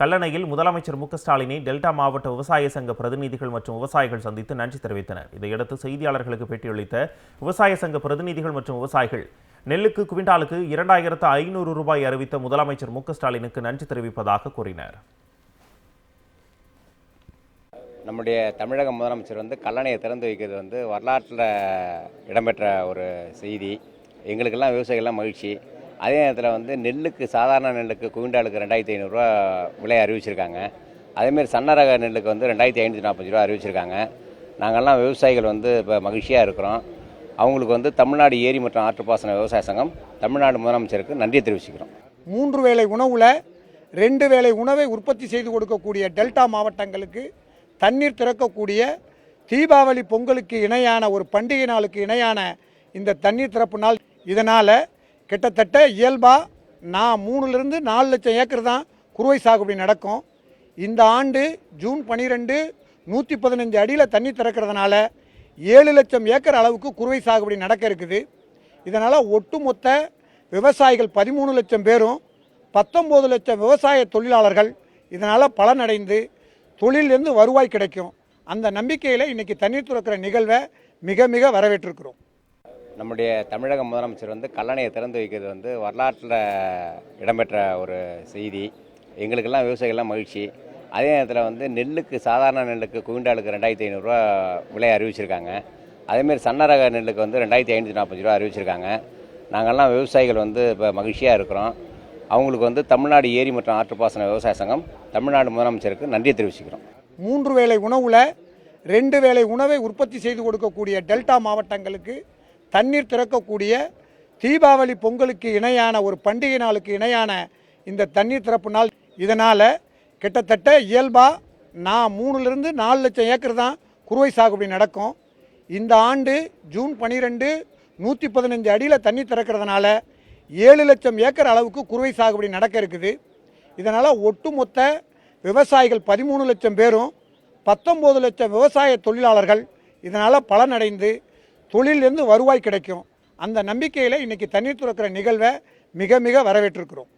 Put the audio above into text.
கல்லணையில் முதலமைச்சர் மு ஸ்டாலினை டெல்டா மாவட்ட விவசாய சங்க பிரதிநிதிகள் மற்றும் விவசாயிகள் சந்தித்து நன்றி தெரிவித்தனர். இதையடுத்து செய்தியாளர்களுக்கு பேட்டியளித்த விவசாய சங்க பிரதிநிதிகள் மற்றும் விவசாயிகள் நெல்லுக்கு குவிண்டாலுக்கு இரண்டாயிரத்து ஐநூறு ரூபாய் அறிவித்த முதலமைச்சர் மு ஸ்டாலினுக்கு நன்றி தெரிவிப்பதாக கூறினர். நம்முடைய தமிழக முதலமைச்சர் வந்து கல்லணையை திறந்து வைக்கிறது வந்து வரலாற்றில் இடம்பெற்ற ஒரு செய்தி. எங்களுக்கெல்லாம் விவசாயிகள்லாம் மகிழ்ச்சி. அதே நேரத்தில் வந்து நெல்லுக்கு சாதாரண நெல்லுக்கு குவிண்டாலுக்கு ரெண்டாயிரத்தி ஐநூறுரூவா விலை அறிவிச்சிருக்காங்க. அதேமாரி சன்ன ரக நெல்லுக்கு வந்து ரெண்டாயிரத்தி ஐநூற்றி நாற்பது ரூபா அறிவிச்சிருக்காங்க. நாங்கள்லாம் விவசாயிகள் வந்து இப்போ மகிழ்ச்சியாக இருக்கிறோம். அவங்களுக்கு வந்து தமிழ்நாடு ஏரி மற்றும் ஆற்றுப்பாசன விவசாய சங்கம் தமிழ்நாடு முதலமைச்சருக்கு நன்றி தெரிவிச்சுக்கிறோம். மூன்று வேளை உணவில் ரெண்டு வேளை உணவை உற்பத்தி செய்து கொடுக்கக்கூடிய டெல்டா மாவட்டங்களுக்கு தண்ணீர் திறக்கக்கூடிய தீபாவளி பொங்கலுக்கு இணையான ஒரு பண்டிகை நாளுக்கு இணையான இந்த தண்ணீர் திறப்பு நாள் இதனால் கிட்டத்தட்ட இயல்பாக நான் மூணுலேருந்து நாலு லட்சம் ஏக்கர் தான் குறுவை சாகுபடி நடக்கும். இந்த ஆண்டு ஜூன் பனிரெண்டு நூற்றி பதினஞ்சு அடியில் தண்ணி திறக்கிறதுனால ஏழு லட்சம் ஏக்கர் அளவுக்கு குறுவை சாகுபடி நடக்க இருக்குது. இதனால் ஒட்டுமொத்த விவசாயிகள் பதிமூணு லட்சம் பேரும் பத்தொம்போது லட்சம் விவசாய தொழிலாளர்கள் இதனால் பலனடைந்து தொழிலிருந்து வருவாய் கிடைக்கும். அந்த நம்பிக்கையில் இன்றைக்கி தண்ணீர் துறக்கிற நிகழ்வை மிக மிக வரவேற்றிருக்கிறோம். நம்முடைய தமிழக முதலமைச்சர் வந்து கல்லணையை திறந்து வைக்கிறது வந்து வரலாற்றில் இடம்பெற்ற ஒரு செய்தி. எங்களுக்கெல்லாம் விவசாயிகள்லாம் மகிழ்ச்சி. அதே நேரத்தில் வந்து நெல்லுக்கு சாதாரண நெல்லுக்கு குவிண்டாலுக்கு ரெண்டாயிரத்தி ஐநூறுரூவா விலை அறிவிச்சிருக்காங்க. அதேமாரி சன்ன ரக நெல்லுக்கு வந்து ரெண்டாயிரத்தி ஐநூற்றி நாற்பது ரூபா அறிவிச்சிருக்காங்க. நாங்கள்லாம் விவசாயிகள் வந்து இப்போ மகிழ்ச்சியாக இருக்கிறோம். அவங்களுக்கு வந்து தமிழ்நாடு ஏரி மற்றும் ஆற்றுப்பாசன விவசாய சங்கம் தமிழ்நாடு முதலமைச்சருக்கு நன்றி தெரிவிச்சுக்கிறோம். மூன்று வேளை உணவில் ரெண்டு வேளை உணவை உற்பத்தி செய்து கொடுக்கக்கூடிய டெல்டா மாவட்டங்களுக்கு தண்ணீர் திறக்கக்கூடிய தீபாவளி பொங்கலுக்கு இணையான ஒரு பண்டிகை நாளுக்கு இணையான இந்த தண்ணீர் திறப்பு நாள் இதனால் கிட்டத்தட்ட இயல்பாக நான் மூணுலேருந்து நாலு லட்சம் ஏக்கர் தான் குறுவை சாகுபடி நடக்கும். இந்த ஆண்டு ஜூன் பனிரெண்டு நூற்றி பதினஞ்சு அடியில் தண்ணி திறக்கிறதுனால ஏழு லட்சம் ஏக்கர் அளவுக்கு குறுவை சாகுபடி நடக்க இருக்குது. இதனால் ஒட்டுமொத்த விவசாயிகள் பதிமூணு லட்சம் பேரும் பத்தொம்போது லட்சம் விவசாய தொழிலாளர்கள் இதனால் பலனடைந்து தொழிலிருந்து வருவாய் கிடைக்கும். அந்த நம்பிக்கையில் இன்றைக்கி தண்ணீர் துறக்கிற நிகழ்வை மிக மிக வரவேற்றிருக்கிறோம்.